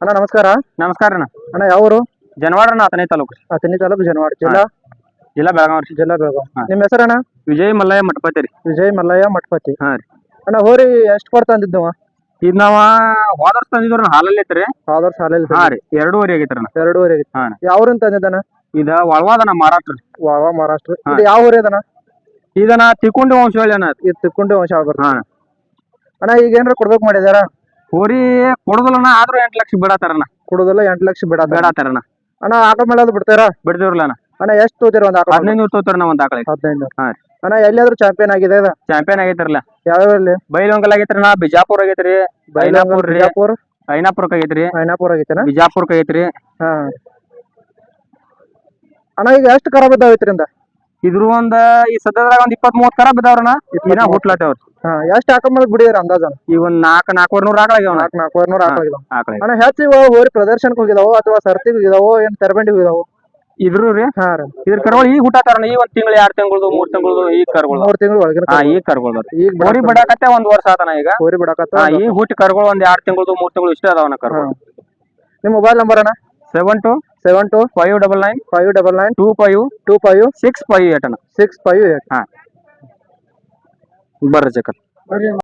ಅಣ್ಣ ನಮಸ್ಕಾರ. ನಮಸ್ಕಾರ ಅಣ್ಣ. ಅಣ್ಣ ಯಾವೂರು ಅಣ್ಣ ಹತ್ತನೇ ತಾಲೂಕು ಹತ್ತನೇ ತಾಲೂಕು ಜನವಾಡ ಜಿಲ್ಲಾ? ಜಿಲ್ಲಾ ಬೆಳಗಾವಿ ಜಿಲ್ಲಾ ಬೆಳಗಾವಿ. ನಿಮ್ಮ ಹೆಸರಣ್ಣ ವಿಜಯ್ ಮಲ್ಲಯ್ಯ ಮಠಪತಿ ರೀ. ವಿಜಯ್ ಮಲ್ಲಯ್ಯ ಮಠಪತಿ. ಹಾ ರೀ. ಅಣ್ಣ ಹೋರಿ ಎಷ್ಟು ಕೊಡ್ತಾ ಅಂದಿದ್ದವ ಇದ್ ನಾವ ಹೋದ ವರ್ಷ ತಂದಿದ್ರು ಹಾಲಲ್ಲಿ ಐತ್ರಿ. ಹೋದ ವರ್ಷ ಹಾಲಲ್ಲಿ ಹಾ ರೀ ಎರಡೂವರೆ ಆಗೈತ್ರಿ ಅಣ್ಣ. ಎರಡೂವರೆ ಆಗಿತ್ತು ಹಾ. ಯಾವ್ರನ್ನ ತಂದಿದ್ದಾನ ಇದ ವಳವಾದನ ಮಹಾರಾಷ್ಟ್ರ ವಾವ ಮಹಾರಾಷ್ಟ್ರ. ಇದು ಯಾವ ಊರಿ ಅದನ್ನ ಇದನ್ನ ತಿಕ್ಕುಂಡಿ ವಂಶ ಹೇಳಿ ಅಣ್ಣ ಇದು ತಿಕ್ಕೊಂಡು ವಂಶ ಹೇಳ್ಬಾರ್ದು ಅಣ್ಣ ಈಗ ಏನಾರ ಕೊಡ್ಬೇಕು ಮಾಡಿದಾರ? ಹೋರಿ ಕೊಡುದಿಲ್ಲಣ್ಣ ಆದ್ರೂ ಎಂಟ್ ಲಕ್ಷ ಬಿಡತಾರಣ್ಣ ಕೊಡೋದಲ್ಲ ಎಂಟು ಲಕ್ಷ ಬಿಡ ಬೇಡತಾರಣ್ಣ ಅಣ್ಣ ಆಕಳ ಮೇಲೆ ಅದು ಬಿಡ್ತಿರಲ್ಲ ಅಣ್ಣ ಅಣ್ಣ ಎಷ್ಟು ತೋತಿರ ಒಂದ್ ಆಕಳ ಹದಿನೈದು ನೂರು ತೋತಾರ ಒಂದ್ ಆಕಳ ಹದಿನೈದು ಹಾ ರೀ. ಅಣ್ಣ ಎಲ್ಲಿಯಾದ್ರೂ ಚಾಂಪಿಯನ್ ಆಗಿದೆ ಇದು ಚಾಂಪಿಯನ್ ಆಗೈತ್ರಲ್ಲ. ಯಾವ್ಯಾವಲ್ಲಿ ಬೈಲೊಂಗಲ್ ಆಗೈತ್ರಿ ನಾ ಬಿಜಾಪುರ ಆಗೈತ್ರಿ ಬೈಲಾಪುರ್ ರೀ. ಬಿಜಾಪುರ್? ಐನಾಪುರಕ್ ಆಗೈತ್ರಿ. ಐನಾಪುರ ಆಗೈತೆನ? ಬಿಜಾಪುರಕ್ ಆಗೈತ್ರಿ. ಹಾ. ಅಣ್ಣ ಈಗ ಎಷ್ಟು ಖರಾಬ್ ಬಿದ್ದಾವ ಐತ್ರಿಂದ ಇದ್ರ ಒಂದ್ ಈ ಸದ್ಯದಾಗ ಒಂದ್ ಇಪ್ಪತ್ ಮೂವತ್ ಕರ ಬಿದ್ದಾವ್ರಣ್ಣ. ಇನ್ನ ಹುಟ್ಲತ್ತೇವ್ರಿ ಎಷ್ಟ್ ಅಂದಾಜ್ ಬಿಡಿದಾರ ಅಂದಾಜ ಈಗ ಒಂದ್ ನಾಲ್ಕ್ ನಾಲ್ಕೂವರೆ ನೂರ್ ಆಕಳ ಆಗ್ಯಾವ ನಾಲ್ಕು ನಾಲ್ಕೂವರೆ ನೂರ ಆಕಳ ಅಣ್ಣ ಹೆಚ್ಚು ಇವ ಹೋರಿ ಪ್ರದರ್ಶನಕ್ಕೆ ಹೋಗಿದಾವು ಅಥವಾ ಸರ್ತಿ ಹೋಗಿದಾವು ಏನ್ ತೆರಬಂಡಿ ಹೋಗಿದಾವು? ಇದ್ರು ರೀ. ಹಾ ರೀ. ಇದ್ರ ಕರ್ಗಳು ಈಗ ಹುಟ್ಟಾತಾರಣ ಈ ಒಂದ್ ತಿಂಗಳು ಎರಡ್ ತಿಂಗಳು ಮೂರ್ ತಿಂಗಳು ಈಗ ಕರ್ಗಳು. ಮೂರ್ ತಿಂಗಳು ಒಳಗಿನ ಹಾ ಈಗ ಕರ್ಗಳು ಈಗ ಹೋರಿ ಬಿಡಾಕತ್ತೆ ಒಂದ್ ವರ್ಷ ಆತನ ಈಗ. ಹೋರಿ ಬಿಡಾಕತ್ತ ಈ ಈಗ ಹುಟ್ಟಿ ಕರ್ಗಳು ಒಂದ್ ಎರಡ್ ತಿಂಗಳು ಮೂರ್ ತಿಂಗಳು ಇಷ್ಟ ಅದಾವನ ಕರ್ಗಳು. ನಿಮ್ ಮೊಬೈಲ್ ನಂಬರ್ ಅಣ್ಣ? seven two seven two five double nine five double nine two five two five six five eight ಅಣ್ಣ ಸಿಕ್ಸ್ ಫೈವ್ ಏಟ್ ಹಾ ಬರ್ರಿ ಚಕಲ್